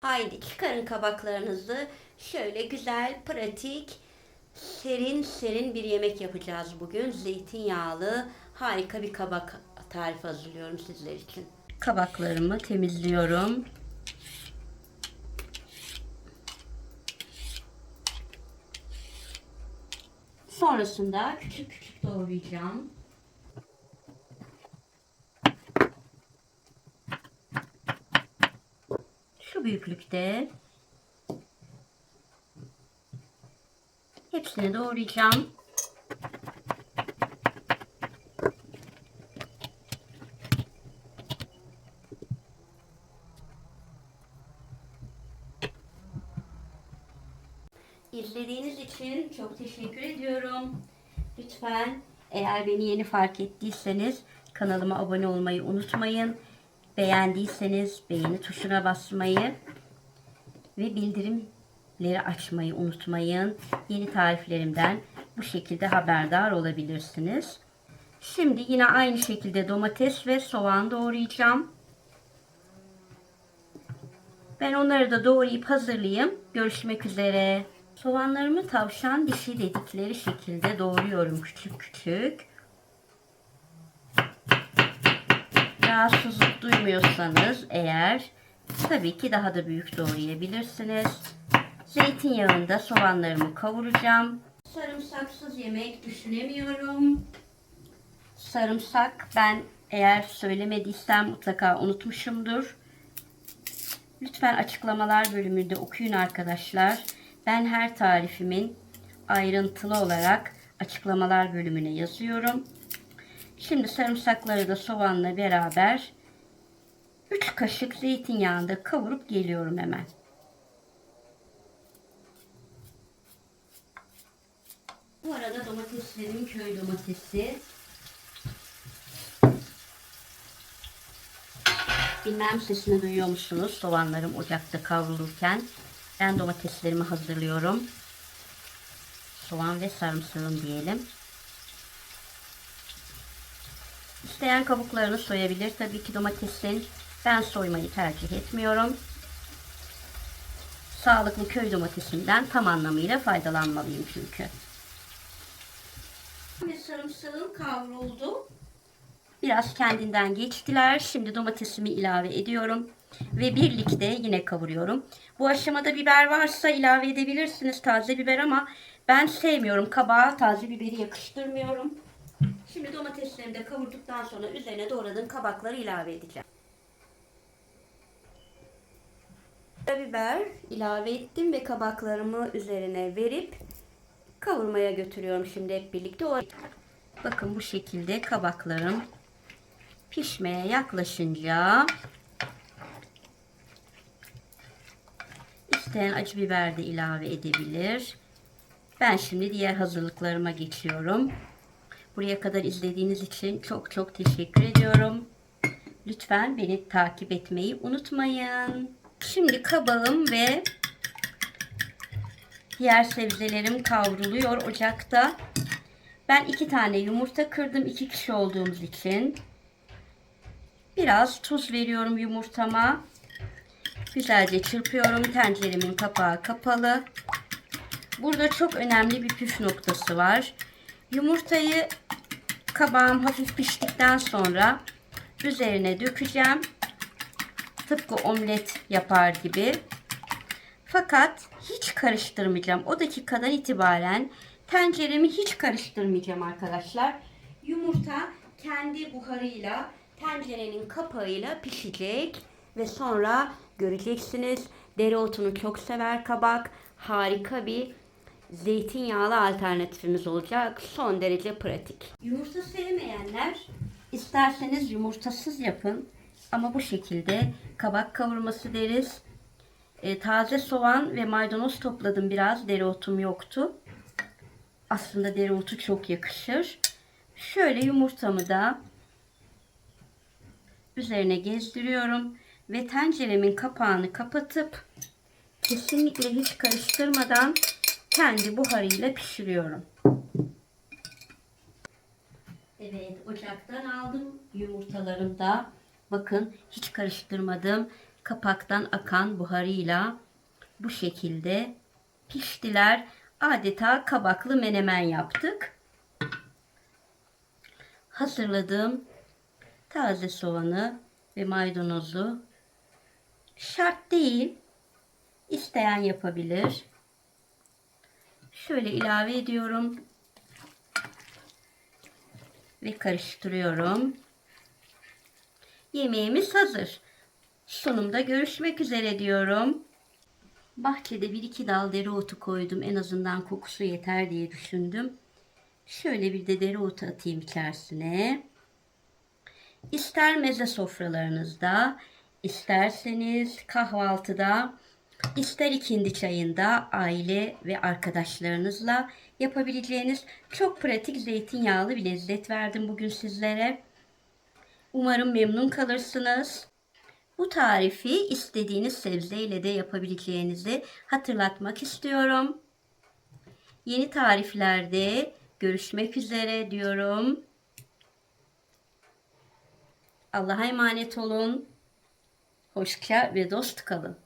Haydi çıkarın kabaklarınızı. Şöyle güzel, pratik, serin serin bir yemek yapacağız bugün. Zeytinyağlı harika bir kabak tarifi hazırlıyorum sizler için. Kabaklarımı temizliyorum. Sonrasında küçük küçük doğrayacağım. Şu büyüklükte. Hepsini doğrayacağım. İzlediğiniz için çok teşekkür ediyorum. Lütfen eğer beni yeni fark ettiyseniz kanalıma abone olmayı unutmayın. Beğendiyseniz beğeni tuşuna basmayı ve bildirimleri açmayı unutmayın. Yeni tariflerimden bu şekilde haberdar olabilirsiniz. Şimdi yine aynı şekilde domates ve soğan doğrayacağım. Ben onları da doğrayıp hazırlayayım. Görüşmek üzere. Soğanlarımı tavşan dişi dedikleri şekilde doğruyorum küçük küçük. Rahatsızlık duymuyorsanız eğer tabii ki daha da büyük doğrayabilirsiniz. Zeytinyağında soğanlarımı kavuracağım. Sarımsaksız yemek düşünemiyorum. Sarımsak ben eğer söylemediysem mutlaka unutmuşumdur. Lütfen açıklamalar bölümünde okuyun arkadaşlar. Ben her tarifimin ayrıntılı olarak açıklamalar bölümüne yazıyorum. Şimdi sarımsakları da soğanla beraber 3 kaşık zeytinyağında kavurup geliyorum hemen. Bu arada domateslerim köy domatesi. Bilmem sesini duyuyor musunuz? Soğanlarım ocakta kavrulurken ben domateslerimi hazırlıyorum. Soğan ve sarımsağım diyelim. İsteyen kabuklarını soyabilir. Tabii ki domatesin ben soymayı tercih etmiyorum. Sağlıklı köy domatesinden tam anlamıyla faydalanmalıyım çünkü. Ve sarımsağım kavruldu. Biraz kendinden geçtiler. Şimdi domatesimi ilave ediyorum. Ve birlikte yine kavuruyorum. Bu aşamada biber varsa ilave edebilirsiniz taze biber ama ben sevmiyorum. Kabağa taze biberi yakıştırmıyorum. Şimdi domateslerimi de kavurduktan sonra üzerine doğradığım kabakları ilave edeceğim. Biber ilave ettim ve kabaklarımı üzerine verip kavurmaya götürüyorum şimdi hep birlikte. Bakın bu şekilde kabaklarım pişmeye yaklaşınca isteyen acı biber de ilave edebilir. Ben şimdi diğer hazırlıklarıma geçiyorum. Buraya kadar izlediğiniz için çok çok teşekkür ediyorum. Lütfen beni takip etmeyi unutmayın. Şimdi kabağım ve diğer sebzelerim kavruluyor ocakta. Ben iki tane yumurta kırdım iki kişi olduğumuz için. Biraz tuz veriyorum yumurtama. Güzelce çırpıyorum. Tenceremin kapağı kapalı. Burada çok önemli bir püf noktası var. Yumurtayı kabağım hafif piştikten sonra üzerine dökeceğim. Tıpkı omlet yapar gibi. Fakat hiç karıştırmayacağım. O dakikadan itibaren tenceremi hiç karıştırmayacağım arkadaşlar. Yumurta kendi buharıyla tencerenin kapağıyla pişecek ve sonra göreceksiniz. Dereotunu çok sever kabak. Harika bir zeytinyağlı alternatifimiz olacak. Son derece pratik. Yumurta sevmeyenler isterseniz yumurtasız yapın. Ama bu şekilde kabak kavurması deriz. E, taze soğan ve maydanoz topladım biraz. Dereotum yoktu. Aslında dereotu çok yakışır. Şöyle yumurtamı da üzerine gezdiriyorum ve tenceremin kapağını kapatıp kesinlikle hiç karıştırmadan kendi buharıyla pişiriyorum. Evet ocaktan aldım yumurtalarım da. Bakın hiç karıştırmadım. kapaktan akan buharıyla bu şekilde piştiler. Adeta kabaklı menemen yaptık. Hazırladığım taze soğanı ve maydanozu şart değil. İsteyen yapabilir. Şöyle ilave ediyorum. Ve karıştırıyorum. Yemeğimiz hazır. Sunumda görüşmek üzere diyorum. Bahçede bir iki dal dereotu koydum. En azından kokusu yeter diye düşündüm. Şöyle bir de dereotu atayım içerisine. İster meze sofralarınızda, isterseniz kahvaltıda, ister ikindi çayında aile ve arkadaşlarınızla yapabileceğiniz çok pratik zeytinyağlı bir lezzet verdim bugün sizlere. Umarım memnun kalırsınız. Bu tarifi istediğiniz sebzeyle de yapabileceğinizi hatırlatmak istiyorum. Yeni tariflerde görüşmek üzere diyorum. Allah'a emanet olun. Hoşça ve dost kalın.